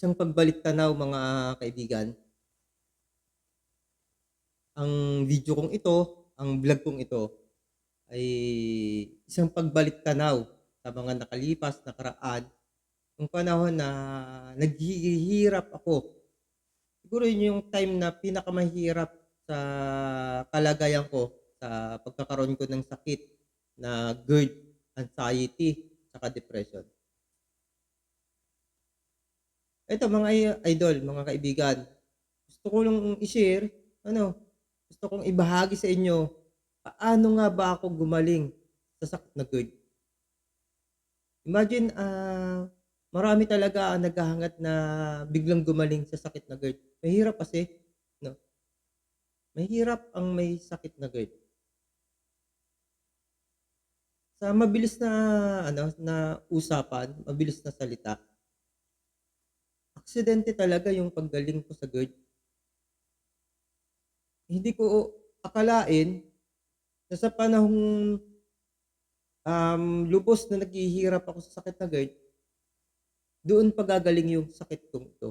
Isang pagbalik-tanaw mga kaibigan. Ang video kong ito, ang vlog kong ito ay isang pagbalik-tanaw sa mga nakalipas, nakaraan, nung panahon na naghihirap ako. Siguro yun yung time na pinakamahirap sa kalagayan ko sa pagkakaroon ko ng sakit na GERD, anxiety, saka depression. Eto mga idol, mga kaibigan, gusto ko lang i-share, ano, gusto kong ibahagi sa inyo, paano nga ba ako gumaling sa sakit na GERD. Imagine, ah, marami talaga ang naghahangat na biglang gumaling sa sakit na GERD. Mahirap kasi, no? Mahirap ang may sakit na GERD. Sa mabilis na ano na usapan, mabilis na salita. Aksidente talaga yung paggaling ko sa GERD. Hindi ko akalain na sa panahong um, lubos na naghihirap ako sa sakit na GERD, doon pagagaling yung sakit kong ito.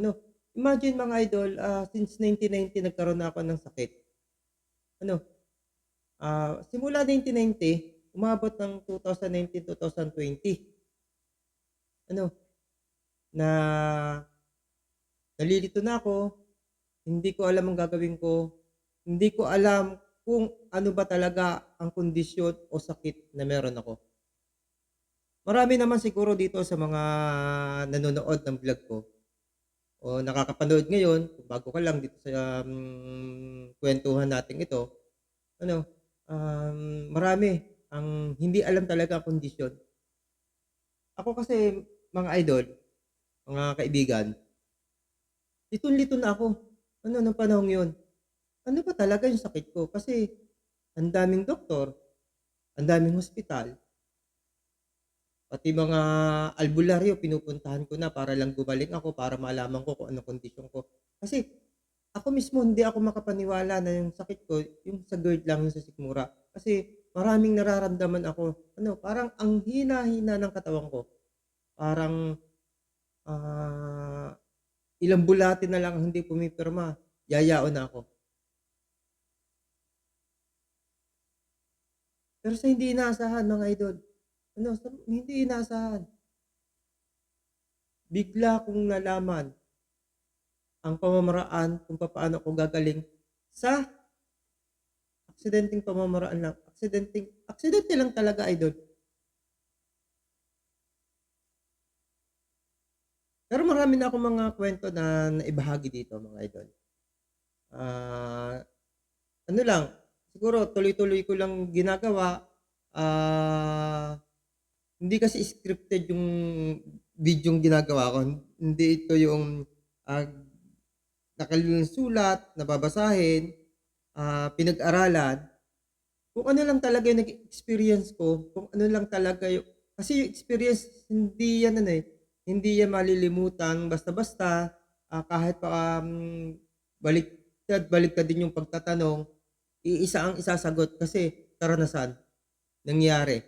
Ano, imagine mga idol, ah, since 1990 nagkaroon na ako ng sakit. Ano, ah, simula 1990, umabot ng 2019-2020. Ano, na nalilito na ako, hindi ko alam ang gagawin ko, hindi ko alam kung ano ba talaga ang kondisyon o sakit na meron ako. Marami naman siguro dito sa mga nanonood ng vlog ko o nakakapanood ngayon, kung bago ka lang dito sa um, kwentuhan natin ito, ano, um, marami ang hindi alam talaga ang kondisyon. Ako kasi, mga idol, mga kaibigan, litong-lito na ako. Ano, nung panahon yun. Ano ba talaga yung sakit ko? Kasi, ang daming doktor, ang daming hospital, pati mga albularyo, pinupuntahan ko na para lang gumaling ako, para malaman ko kung anong kondisyon ko. Kasi, ako mismo, hindi ako makapaniwala na yung sakit ko, yung sa GERD lang, yung sa sikmura. Kasi, maraming nararamdaman ako. Ano, parang ang hina-hina ng katawan ko. Parang, ah, ilang bulati na lang ang hindi pumipirma, yayao na ako. Pero sa hindi inaasahan, mga idol, ano, sa hindi inaasahan, bigla kong nalaman ang pamamaraan kung paano ako gagaling sa aksidenteng pamamaraan lang. Aksidenteng, aksidente lang talaga, idol. Pero marami na akong mga kwento na naibahagi dito, mga idol. Ah, ano lang, siguro tuloy-tuloy ko lang ginagawa. Ah, hindi kasi scripted yung videong ginagawa ko. Hindi ito yung ah, sulat, nababasahin, ah, pinag-aralan. Kung ano lang talaga yung nag-experience ko, kung ano lang talaga yung, kasi yung experience, hindi yan ano eh, hindi yan malilimutan basta-basta, ah, kahit pa um, baliktad, baliktad din yung pagtatanong, iisa ang isasagot kasi karanasan, nangyari.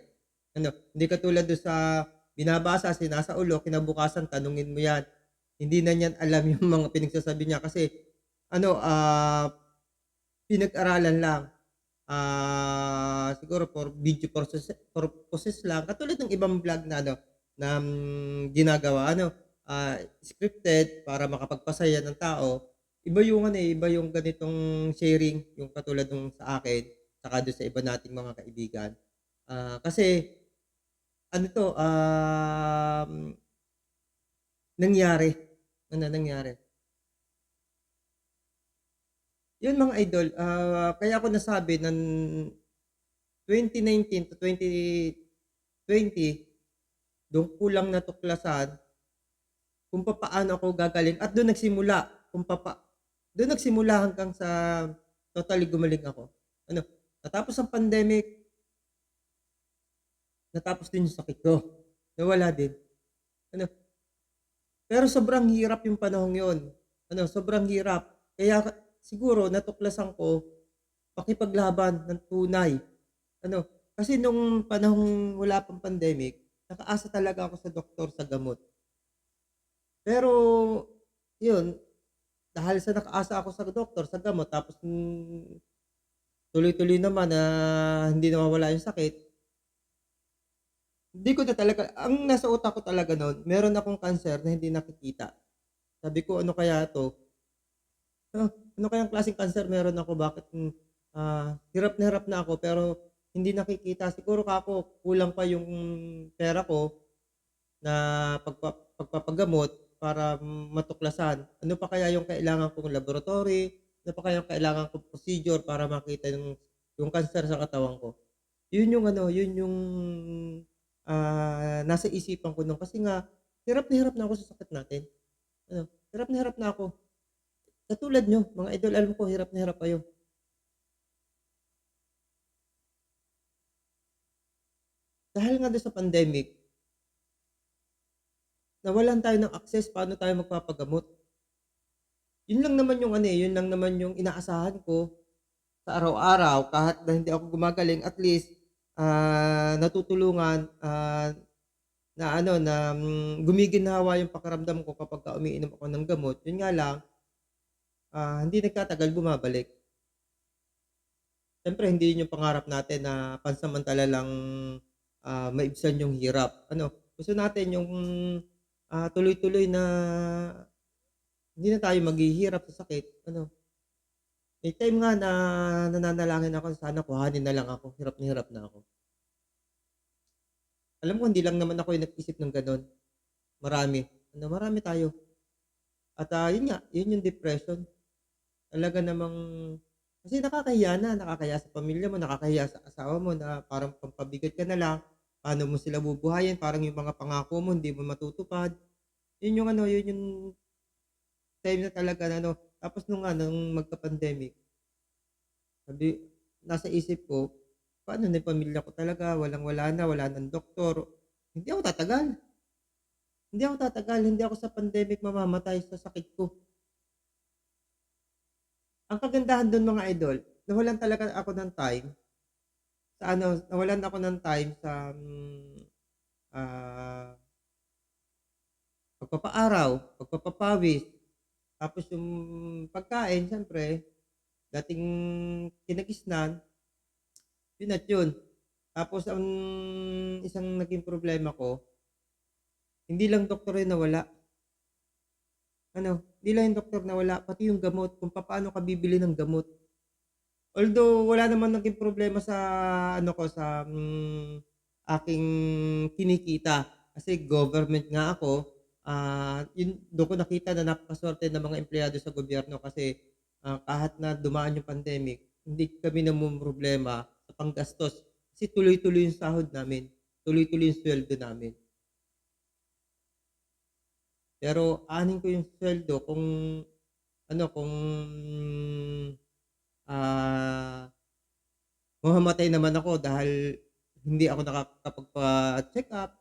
Ano, hindi katulad doon sa binabasa, sinasa ulo, kinabukasan, tanungin mo yan. Hindi na niyan alam yung mga pinagsasabi niya kasi ano, ah, pinag-aralan lang. Ah, siguro for video purposes, purposes lang. Katulad ng ibang vlog na ano, na mm, ginagawa ano, ah, scripted para makapagpasaya ng tao. Iba yung ano eh, iba yung ganitong sharing, yung katulad nung sa akin, saka doon sa iba nating mga kaibigan. Ah, kasi ano to, um, nangyari. Ano nangyari? Yun mga idol, ah, kaya ako nasabi ng 2019 to 2020, doon ko lang natuklasan kung papaano ako gagaling at doon nagsimula kung papa doon nagsimula hanggang sa totally gumaling ako. Ano, natapos ang pandemic, natapos din yung sakit ko. Nawala din. Ano, pero sobrang hirap yung panahong yon. Ano, sobrang hirap. Kaya siguro natuklasan ko pakipaglaban ng tunay. Ano, kasi nung panahong wala pang pandemic, nakaasa talaga ako sa doktor sa gamot. Pero, yun, dahil sa nakaasa ako sa doktor, sa gamot tapos, hmm, tuloy-tuloy naman na hindi nawawala yung sakit hindi ko na talaga ang nasa utak ko talaga nun, meron akong cancer na hindi nakikita. Sabi ko, "Ano kaya 'to? Ah, ano kayang klaseng cancer meron ako, bakit, ah, hirap na hirap na ako pero hindi nakikita." Siguro kako kulang pa yung pera ko na pagpa pagpapagamot para matuklasan. Ano pa kaya yung kailangan kong laboratory, ano pa kaya yung kailangan kong procedure para makita yung yung cancer sa katawan ko. Yun yung ano, yun yung, ah, nasa isipan ko nun kasi nga hirap na hirap na ako sa sakit natin. Ano, hirap na hirap na ako. Katulad niyo, mga idol, alam ko hirap na hirap kayo. Dahil nga dun sa pandemic nawalan tayo ng access paano tayo magpapagamot. Yun lang naman yung ano, eh, yun lang naman yung inaasahan ko sa araw-araw kahit na hindi ako gumagaling at least, ah, natutulungan, ah, na ano, na, hmm, gumiginhawa yung pakiramdam ko kapagka umiinom ako ng gamot. Yun nga lang, ah, hindi nagtatagal bumabalik. Siyempre hindi yun yung pangarap natin na pansamantala lang, ah, maibsan yung hirap. Ano, gusto natin yung, ah, tuloy-tuloy na hindi na tayo maghihirap sa sakit, ano. May time nga na nananalangin ako sana kuhanin na lang ako, hirap na hirap na ako. Alam ko hindi lang naman ako yung nag-isip ng gano'n. Marami, ano, marami tayo. At, ah, yun nga, yun yung depression. Talaga namang kasi nakakahiya na, nakakahiya sa pamilya mo, nakakahiya sa asawa mo na parang pampabigat ka na lang. Paano mo sila bubuhayin, parang yung mga pangako mo hindi mo matutupad. Yun yung ano, yun yung time na talaga na ano, tapos nung ano, nung magka-pandemic sabi nasa isip ko, paano na yung pamilya ko talaga, walang-wala na, wala ng doktor. Hindi ako tatagal. Hindi ako tatagal, hindi ako sa pandemic mamamatay sa sakit ko. Ang kagandahan dun mga idol, nawalan talaga ako ng time sa ano, nawalan ako ng time sa, hmm, ah pagpapaaraw, pagpapapawis, tapos yung pagkain siyempre, dating kinagisnan, yun at yun. Tapos ang isang naging problema ko, hindi lang doktor yung nawala. Ano, hindi lang yung doktor nawala, pati yung gamot, kung papaano ka bibili ng gamot. Although wala naman naging problema sa ano ko, sa, hmm, aking kinikita. Kasi government nga ako, ah, yun dun ko nakita na napakasuwerte ng mga empleyado sa gobyerno kasi, ah, kahit na dumaan yung pandemic, hindi kami namomroblema sa panggastos kasi tuloy-tuloy yung sahod namin, tuloy-tuloy yung sweldo namin. Pero aanhin ko yung sweldo kung ano, kung, ah, mamamatay naman ako dahil hindi ako nakakapagpa-check-up,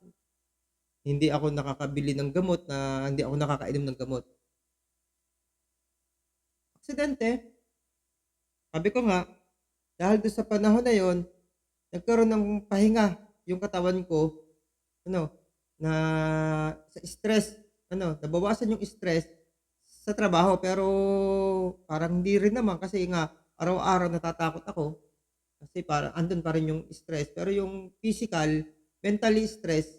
hindi ako nakakabili ng gamot na hindi ako nakakainom ng gamot. Aksidente. Sabi ko nga, dahil dun sa panahon na yun, nagkaroon ng pahinga yung katawan ko, ano, na sa stress, ano, nabawasan yung stress sa trabaho pero parang hindi rin naman kasi nga araw-araw natatakot ako. Kasi parang andun pa rin yung stress pero yung physical, mentally stress,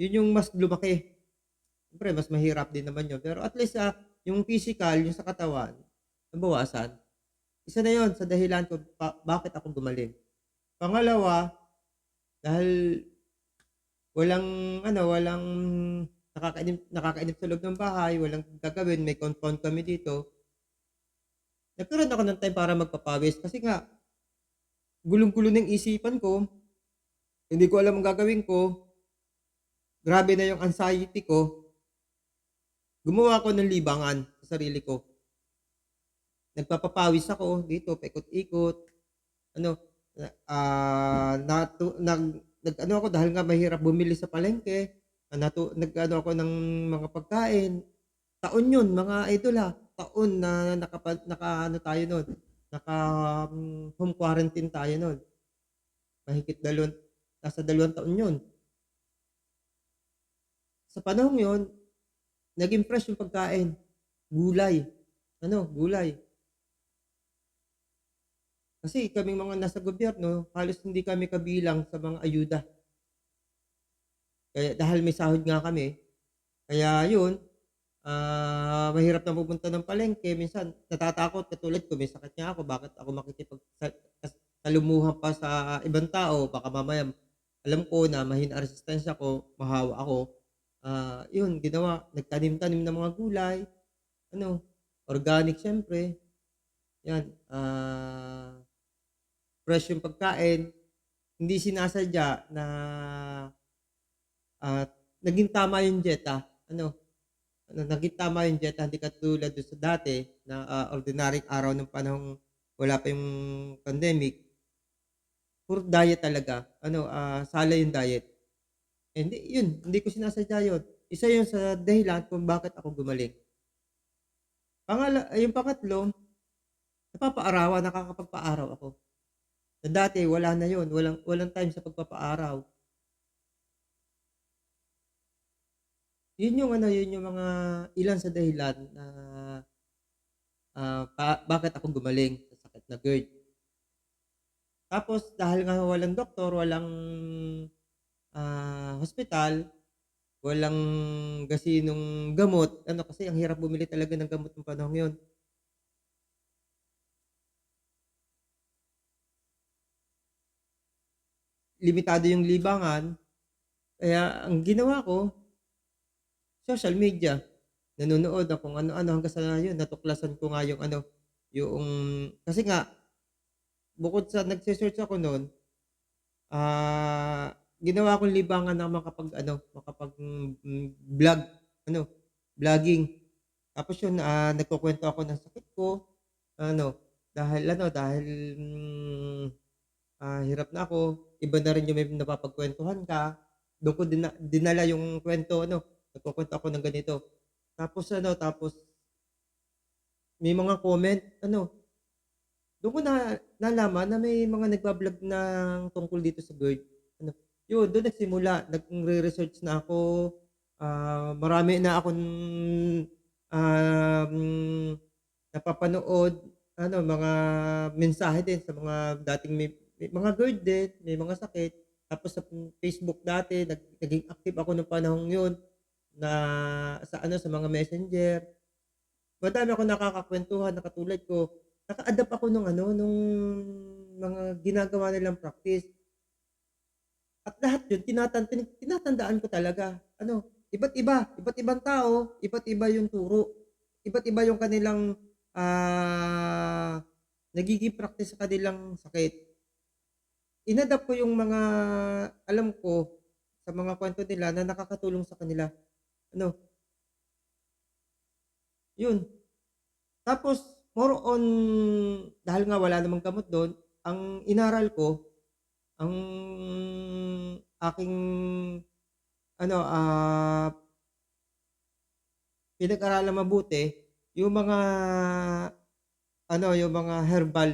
yun yung mas lumaki. Siyempre mas mahirap din naman yun pero at least, ah, yung physical, yung sa katawan, nabawasan. Isa na yun sa dahilan kung ba bakit ako gumaling. Pangalawa, dahil walang ano, walang nakakainip nakakainip sa loob ng bahay, walang gagawin, may compound kami dito. Nagkaroon ako ng time para magpapawis kasi nga gulong-gulo ng isipan ko. Hindi ko alam ang gagawin ko. Grabe na yung anxiety ko. Gumawa ako ng libangan sa sarili ko. Nagpapapawis ako dito, paikot-ikot. Ano, ah, natu nag nag-ano ako dahil nga mahirap bumili sa palengke, natu nag-ano ako ng mga pagkain. Taon yun mga idol, ah, taon na nakapa naka-ano tayo nun, naka, hmm, home quarantine tayo nun. Mahigit dalawang nasa dalawang taon yun. Sa panahong yun, naging fresh yung pagkain. Gulay, ano, gulay. Kasi kaming mga nasa gobyerno, halos hindi kami kabilang sa mga ayuda. Kaya dahil may sahod nga kami, kaya yun, ah, mahirap na pumunta ng palengke. Minsan natatakot katulad ko, may sakit nga ako, bakit ako makikipag sa kas salumuha pa sa ibang tao, baka mamaya alam ko na mahina resistensya ko, mahawa ako. Ah, yun ginawa, nagtanim-tanim ng mga gulay, ano, organic siyempre. Yan, ah, fresh yung pagkain, hindi sinasadya na, ah, naging tama yung dieta, ano, ano, naging tama yung dieta, hindi katulad dun sa dati na, ah, ordinaryong araw ng panahong wala pa yung pandemic. Puro diet talaga, ano, ah, salay yung diet. Hindi yun, hindi ko sinasadya yun. Isa yun sa dahilan kung bakit ako gumaling. Pangala yung pangatlo, napapaarawan, nakakapagpa-araw ako. Na dati wala na yun, walang walang time sa pagpapaaraw. Yun yung ano, yun yung mga ilan sa dahilan na, ah, pa bakit ako gumaling sa sakit na GERD. Tapos dahil nga walang doktor, walang, ah, hospital, walang gasinong gamot, ano kasi ang hirap bumili talaga ng gamot nung panahong yun. Limitado yung libangan, kaya ang ginawa ko social media. Nanonood ako kung ano-ano hanggang sa yun natuklasan ko nga yung ano, yung kasi nga bukod sa nagse-search ako nun, ah, ginawa kong libangan na makapag-ano, makapag, hmm, vlog, ano, vlogging. Tapos yun, ah, nagkukuwento ako ng sakit ko, ano, dahil ano, dahil, hmm, ah, hirap na ako, iba na rin yung may napapagkuwentuhan ka, dun ko dina dinala yung kuwento ano, nagkukuwento ako ng ganito. Tapos ano, tapos may mga comment, ano, dun ko na nalaman na may mga nagba-vlog ng tungkol dito sa GERD, ano, yun dun nagsimula, nagre-research na ako, ah, marami na akong, um, napapanood, ano, mga mensahe din sa mga dating may may mga GERD din, may mga sakit. Tapos sa Facebook dati nag naging active ako nung panahong yun na sa ano, sa mga Messenger. Madami akong nakakakuwentuhan na katulad ko. Naka-adapt ako nung ano, nung mga ginagawa nilang practice. At lahat yun tinatan tin tinatandaan ko talaga. Ano, iba't iba, iba't ibang tao, iba't iba yung turo. Iba't iba yung kanilang, ah, nagiging practice sa kanilang sakit. In-adapt ko yung mga alam ko sa mga kuwento nila na nakakatulong sa kanila. Ano yun. Tapos more on dahil nga wala namang gamot dun, ang inaral ko, ang aking ano, ah pinag-aralang mabuti yung mga ano, yung mga herbal,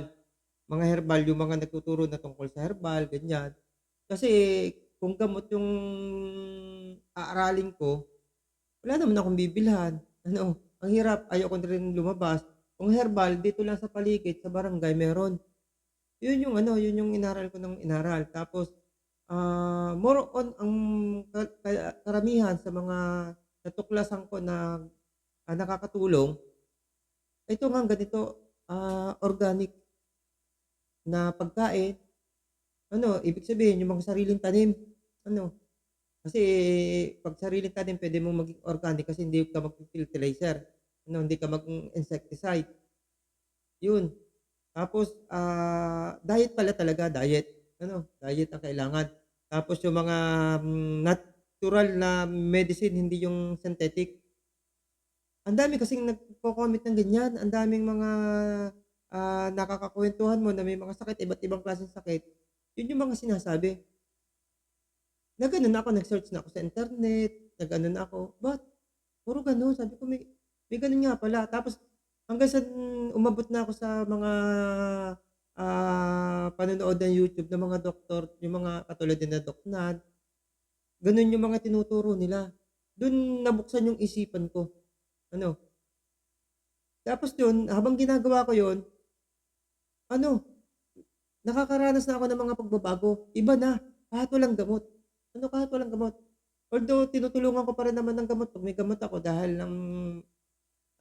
mga herbal, yung mga nagtuturo na tungkol sa herbal, ganyan. Kasi kung gamot yung aaralin ko, wala naman akong bibilhan. Ano, ang hirap, ayoko na rin lumabas. Kung herbal, dito lang sa paligid, sa barangay meron. Yun yung ano, yun yung inaral ko ng inaral. Tapos, ah, more on ang ka ka karamihan sa mga natuklasan ko na, ah, nakakatulong, ito ngang ganito, ah, organic na pagkain. Ano, ibig sabihin yung mga sariling tanim, ano, kasi 'pag sariling tanim puwede mong maging organic kasi hindi ka magfe-fertilizer, ano, hindi ka mag-insecticide. Yun. Tapos, ah, diet pala talaga, diet. Ano, diet ang kailangan. Tapos yung mga, hmm, natural na medicine, hindi yung synthetic. Ang dami kasing nagko-comment ng ganyan, ang daming mga, ah, nakakakuwentuhan mo na may mga sakit, iba't ibang klaseng sakit, yun yung mga sinasabi. Na ako, nag-search na ako sa internet, na ako, "Ba't puro gano'n?" Sabi ko, "May may gano'n nga pala." Tapos hanggang sa umabot na ako sa mga, ah, panonood ng YouTube ng mga doktor, yung mga katulad nila Doc Nad, gano'n yung mga tinuturo nila. dun nabuksan yung isipan ko, ano. Tapos dun, habang ginagawa ko yun ano, nakakaranas na ako ng mga pagbabago. Iba na, kahit walang gamot. Ano kahit walang gamot? Although tinutulungan ko pa rin naman ng gamot 'pag may gamot ako dahil ng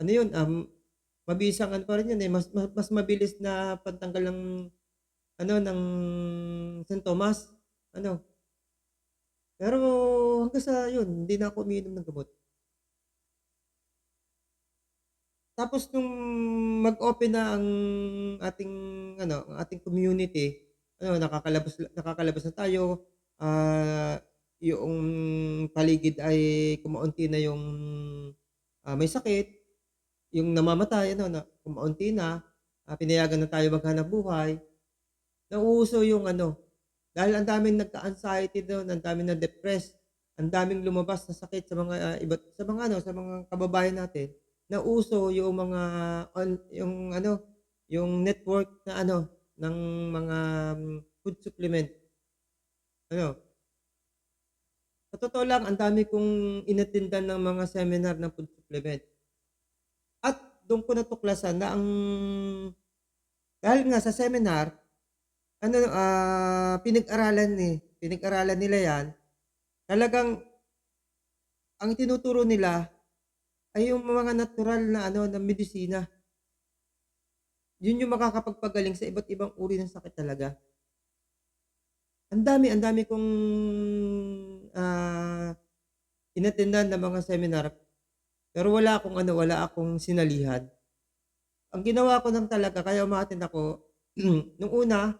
ano yun, um, mabisang ano pa rin yun, eh, mas ma mas mabilis na pantanggal ng ano, ng sintomas, ano. Pero hanggang sa yun, hindi na ako umiinom ng gamot. Tapos nung mag-open na ang ating ano, ang ating community, ano nakakalabas nakakalabas na tayo, ah, yoong paligid ay kumaunti na yung, ah, may sakit, yung namamatay ano na kumaunti na, ah, pinayagan na tayo maghanapbuhay. Nauuso yung ano, dahil ang daming nagka-anxiety dun, ang daming na-depress, ang daming lumabas na sakit sa mga, ah, iba't sa mga ano, sa mga kababayan natin. Nauso yung mga on yung ano, yung network na ano, ng mga food supplement. Ano sa totoo lang ang dami kong inattendan ng mga seminar ng food supplement. At dun ko natuklasan na ang dahil nga sa seminar, ano, ah, pinag-aralan, eh, pinag-aralan nila 'yan, talagang ang itinuturo nila ay yung mga natural na ano, na medisina. Yun yung makakapagpagaling sa iba't ibang uri ng sakit talaga. Ang dami, ang dami kong, ah, inattendan na mga seminar, pero wala akong ano, wala akong sinalihan. Ang ginawa ko lang talaga kaya uma-attend ako, nung una,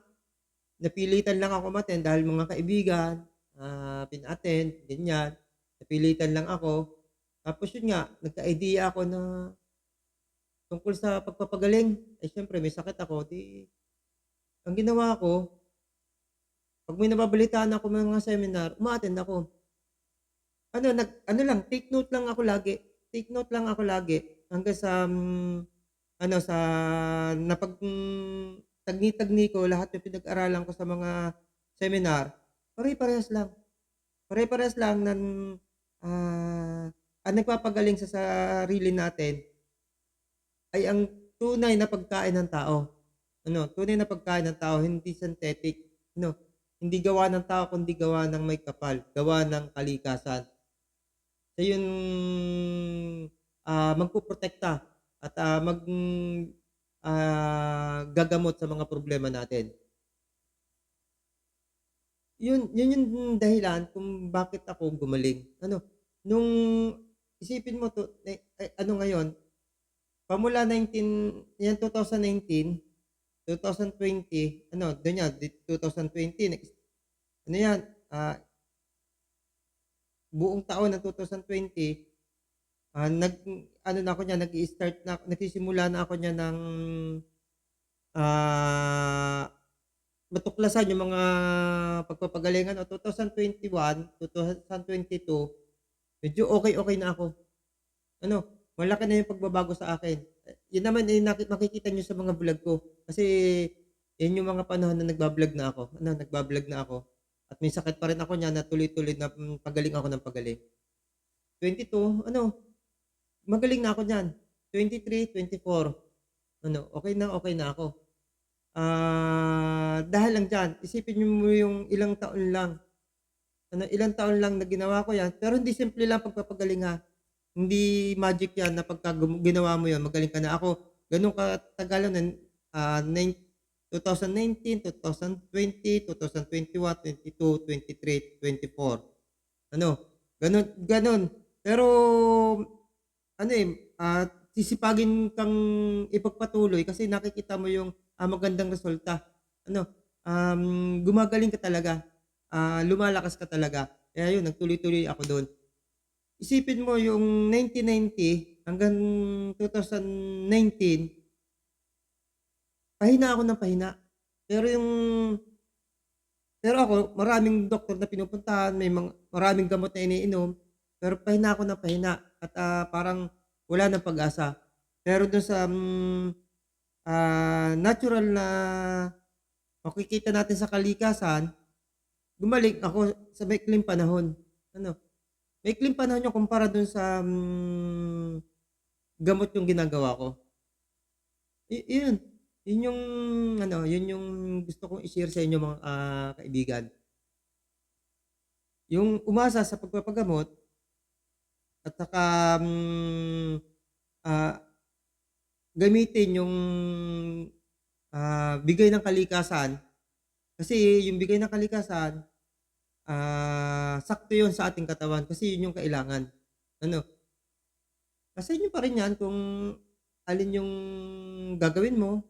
napilitan lang ako umattend dahil mga kaibigan, ah, pina-attend, ganyan. Napilitan lang ako. Tapos yun nga, nagka-idea ako na tungkol sa pagpapagaling. Eh, siyempre may sakit ako, 'di ang ginawa ko, 'pag may nababalitaan ako mga seminar, uma-attend ako. Ano, nag ano lang, take note lang ako lagi. Take note lang ako lagi hanggang sa, hmm, ano, sa napag hmm, tagni-tagni ko lahat ng pinag-aralan ko sa mga seminar, pare-parehas lang. Pare-parehas lang ng, ah, ang nagpapagaling sa sarili natin ay ang tunay na pagkain ng tao. Ano, tunay na pagkain ng tao, hindi synthetic, no, hindi gawa ng tao kundi gawa ng may kapal, gawa ng kalikasan. Siya yung, ah, magpoprotekta at, ah, mag ah, gagamot sa mga problema natin. Yun yun yung dahilan kung bakit ako gumaling. Ano, nung isipin mo 'to, eh, ay ano ngayon, pamula 19 yan 2019, 2020, ano dun yan, di 2020 nag ano yan, ah buong taon ng 2020, ah, nag ano na ako niyan, nag-i-start na nagsisimula na ako niyan ng, ah, matuklasan yung mga pagpapagalingan o 2021, 2022, medyo okey-okey na ako. Ano, malaki na yung pagbabago sa akin. Yun naman, eh, makikita niyo sa mga vlog ko. Kasi yan yung mga panahon na nagba-vlog na ako, ano, nagba-vlog na ako at may sakit pa rin ako niyan na tuloy-tuloy na, hmm, pagaling ako ng pagaling. 22 ano, magaling na ako niyan. 23, 24, ano, okey na okey na ako. Ah, dahil lang diyan, isipin niyo mo yung ilang taon lang, ano, ilang taon lang na ginawa ko yan, pero hindi simple lang pagpapagaling, ha. Hindi magic yan na pagka ginawa mo yun magaling ka na. Ako ganon katagal yun, ah, nine 2019, 2020, 2021, 22, 23, 24. Ano, ganon ganon. Pero ano, eh, ah, sisipagin kang ipagpatuloy kasi nakikita mo yung, ah, magandang resulta. Ano, um, gumagaling ka talaga, ah, lumalakas ka talaga. Kaya yun nagtuloy-tuloy ako dun. Isipin mo yung 1990 hanggang 2019 pahina ako ng pahina. Pero yung pero ako maraming doktor na pinupuntahan, may mga maraming gamot na iniinom, pero pahina ako ng pahina at, ah, parang wala ng pag-asa. Pero dun sa, hmm, ah, natural na makikita natin sa kalikasan, gumaling ako sa maikling panahon. Ano, maikling panahon yung kumpara dun sa, hmm, gamot yung ginagawa ko. I iyon, yun yung ano, yun yung gusto kong i-share sa inyo mga, ah, kaibigan. Yung umasa sa pagpapagamot at saka, hmm, ah, gamitin yung, ah, bigay ng kalikasan. Kasi yung bigay ng kalikasan, ah, sakto yun sa ating katawan kasi yun yung kailangan, ano. Nasa inyo pa rin yan kung alin yung gagawin mo,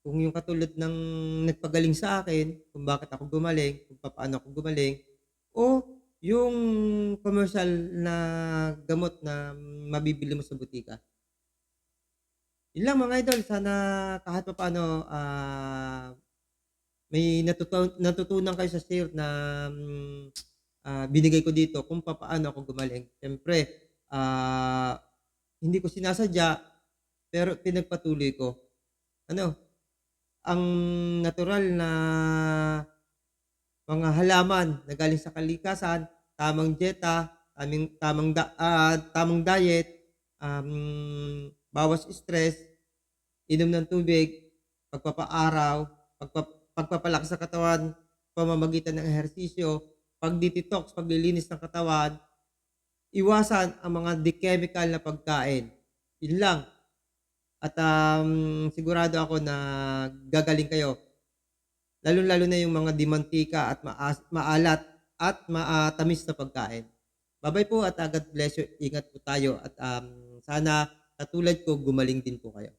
kung yung katulad ng nagpagaling sa akin, kung bakit ako gumaling, kung papaano ako gumaling, o yung komersiyal na gamot na mabibili mo sa botika. Yun lang mga idol, sana kahit papaano, ah, may natutu natutunan kayo sa share na, hmm, ah, binigay ko dito kung papaano ako gumaling. Siyempre, ah, hindi ko sinasadya, pero pinagpatuloy ko. Ano, ang natural na mga halaman na galing sa kalikasan, tamang dieta, taming tamang da ah, tamang diet, um, bawas stress, inom ng tubig, pagpapaaraw, pagpa pagpapalakas sa katawan, pamamagitan ng ehersisyo, pagde-detox, paglilinis ng katawan, iwasan ang mga di-chemical na pagkain. Yun lang. At, um, sigurado ako na gagaling kayo. Lalong-lalo na yung mga di-mantika at maas maalat at matamis na pagkain. Ba-bye po at, God bless you. Ingat po tayo at, um, sana katulad ko gumaling din po kayo.